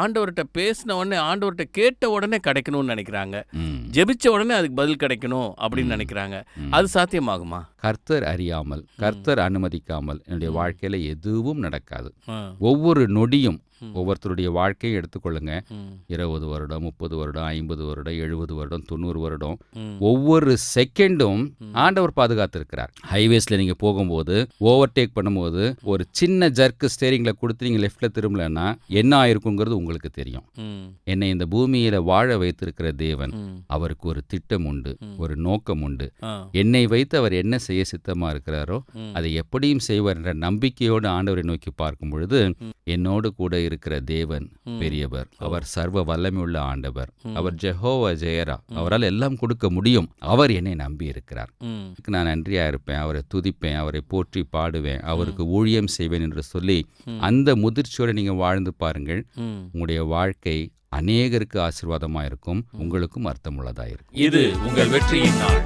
ஆண்டவர்கிட்ட பேசின உடனே ஆண்டவர்கிட்ட கேட்ட உடனே கிடைக்கணும்னு நினைக்கிறாங்க. ஜெபிச்ச உடனே அதுக்கு பதில் கிடைக்கணும் அப்படின்னு நினைக்கிறாங்க. அது சாத்தியமாகுமா கர்த்தர் அறியாமல் கர்த்தர் அனுமதிக்காமல் என்னுடைய வாழ்க்கையில எதுவும் நடக்காது. ஒவ்வொரு நொடியும். ஒவ்வொருத்தருடைய வாழ்க்கையை எடுத்துக்கொள்ளுங்க. இருபது வருடம் முப்பது வருடம் ஐம்பது வருடம் எழுபது வருடம் தொண்ணூறு வருடம். ஒவ்வொரு செகண்டும் ஆண்டவர் பாதுகாத்திருக்கிறார் ஹைவேஸ்ல நீங்க போகும்போது ஓவர்டேக் பண்ணும்போது ஒரு சின்ன ஜர்க்கு ஸ்டேரிங்ல கொடுத்து நீங்க லெஃப்ட்ல திரும்பலன்னா என்ன ஆயிருக்குங்கிறது உங்களுக்கு தெரியும். என்னை இந்த பூமியில வாழ வைத்திருக்கிற தேவன். அவருக்கு ஒரு திட்டம் உண்டு ஒரு நோக்கம் உண்டு. என்னை வைத்து அவர் என்ன செய்ய சித்தமா இருக்கிறாரோ. அதை எப்படியும் செய்வார் என்ற நம்பிக்கையோடு ஆண்டவரை நோக்கி பார்க்கும் பொழுது என்னோடு கூட இருக்கிற தேவன் பெரியவர். அவர் சர்வ வல்லமையுள்ள ஆண்டவர். அவர் ஜெஹோவா ஜெயரா. அவரால் எல்லாம் கொடுக்க முடியும். அவர் என்னை நம்பி இருக்கிறார். நான் நன்றியா இருப்பேன். அவரை துதிப்பேன். அவரை போற்றி பாடுவேன். அவருக்கு ஊழியம் செய்வேன் என்று சொல்லி அந்த முதிர்ச்சியோடு நீங்க வாழ்ந்து பாருங்கள். உங்களுடைய வாழ்க்கை அநேகருக்கு ஆசீர்வாதமா இருக்கும் உங்களுக்கும் அர்த்தமுள்ளதா இருக்கும் இது உங்கள் வெற்றியின் நாள்.